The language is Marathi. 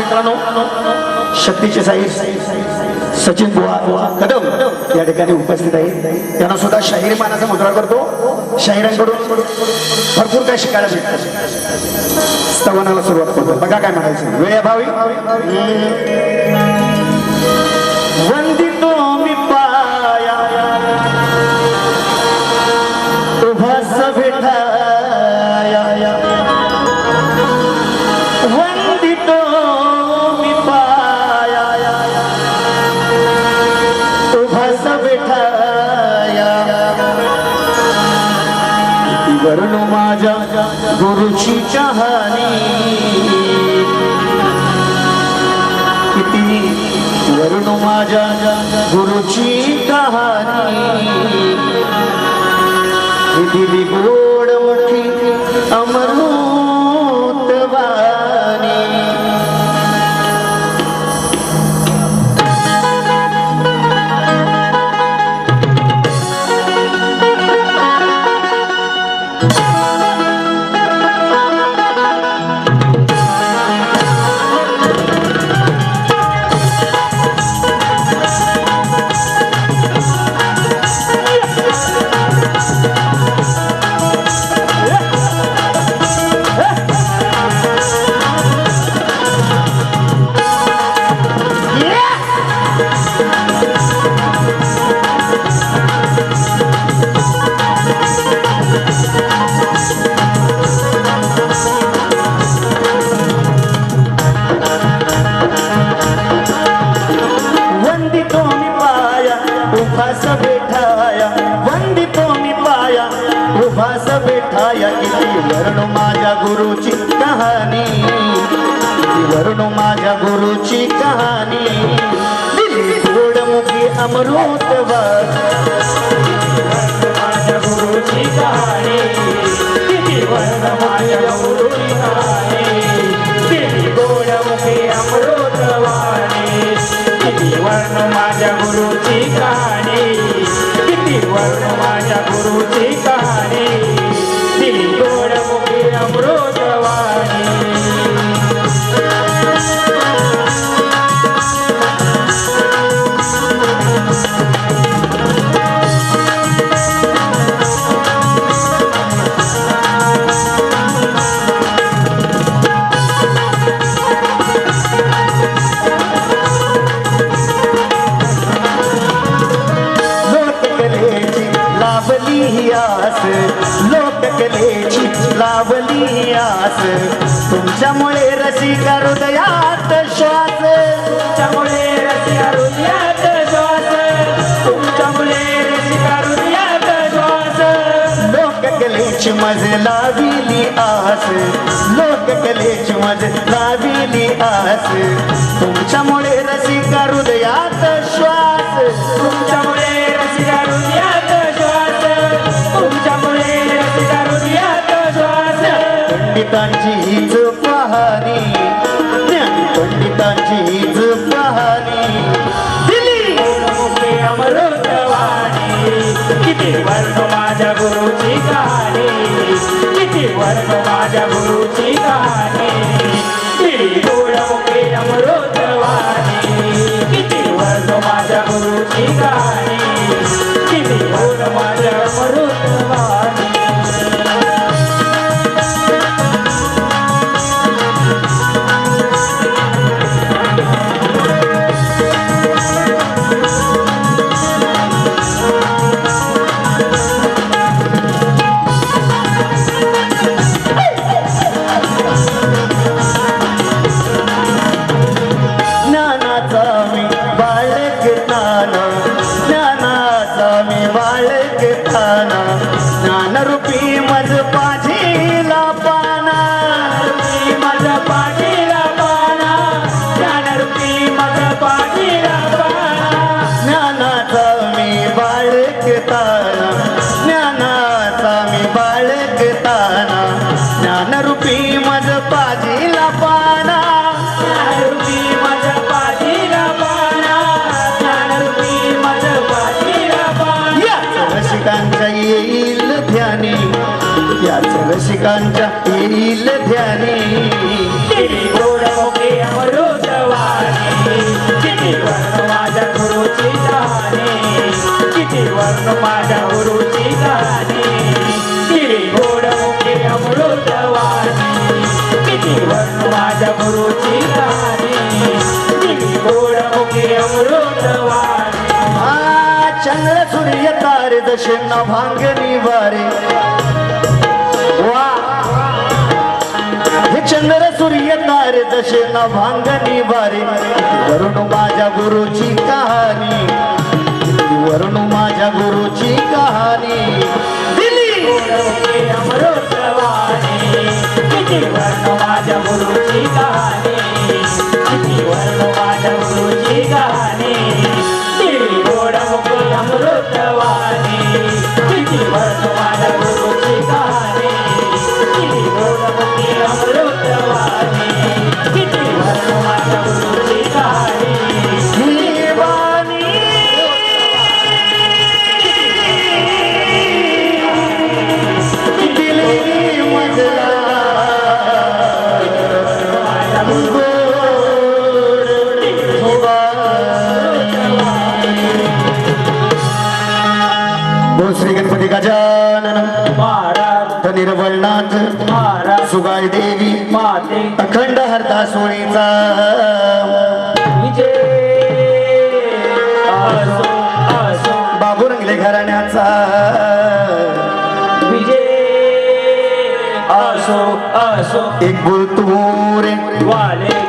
मित्रांनो शक्तीचे साई सचिन बुवा कदम या ठिकाणी उपस्थित आहेत त्यांना सुद्धा शाहिरी मानाचा मुद्रा करतो. शाहिरांकडून भरपूर काही शिकायला भेटतं. स्तवनाला सुरुवात करतो. बघा काय म्हणायचं. वेळाभावी वंदितो मी पाया. उभास भेटाया वरण माझ्या गुरुची चहानी. किती वरण माझ्या गुरुची कहाणी दिली गोड मोठी अमरू उभास बेठाया वंदितो मी पाया उभास बेठाया किती वर्ण माझ्या गुरुची कहाणी. किती माझ्या गुरुची कहाणी. दिली गोडमुखी अमृतवाद. माझ्या गुरुची कहाणी. माझ्या गुरुची कहाणी. अमृतवाणी. माझ्या गुरुची कहाणी. किती वर्ण माझ्या गुरुची का तुझ्यामुळे रसिका हृदयात श्वास. तुझ्यामुळे रसिका हृदयात श्वास. तुमच्यामुळे रसिका हृदयात श्वास. लोककलेची मज लाविली आस. लोककलेची मज लाविली आस. तुमच्यामुळे रसिका हृदयात पंडितांची हीच कहाणी ज्ञानी पंडितांची हीच कहाणी दिली. मुखे अमृतवाणी. किती वर्ग माझ्या गुरुची कहाणी किती वर्ग माझ्या गुरुची कहाणी मज पाझीला पाना. याच रसिकांच्या येईल ध्यानी. याच रसिकांच्या येईल ध्यानी. चंद्र सूर्य तारे जसे न भांगणी वारे वा. हे चंद्र सूर्य तारे जसे न भांगणी वारे वरुण माझ्या गुरुची कहाणी. वरुण माझ्या गुरुची कहाणी. दिली अमृतवाणी गुरुची कहाणी किती वर्ण माझ्या गुरुची कहाणी दिली गोडमुखी अमृतवाणी किती महाराज. सुगाय देवी. माते अखंड हरता सोळीचा विजय बाबू रंगले घराण्याचा. विजय. असो असो. एक बोल तू रे वाले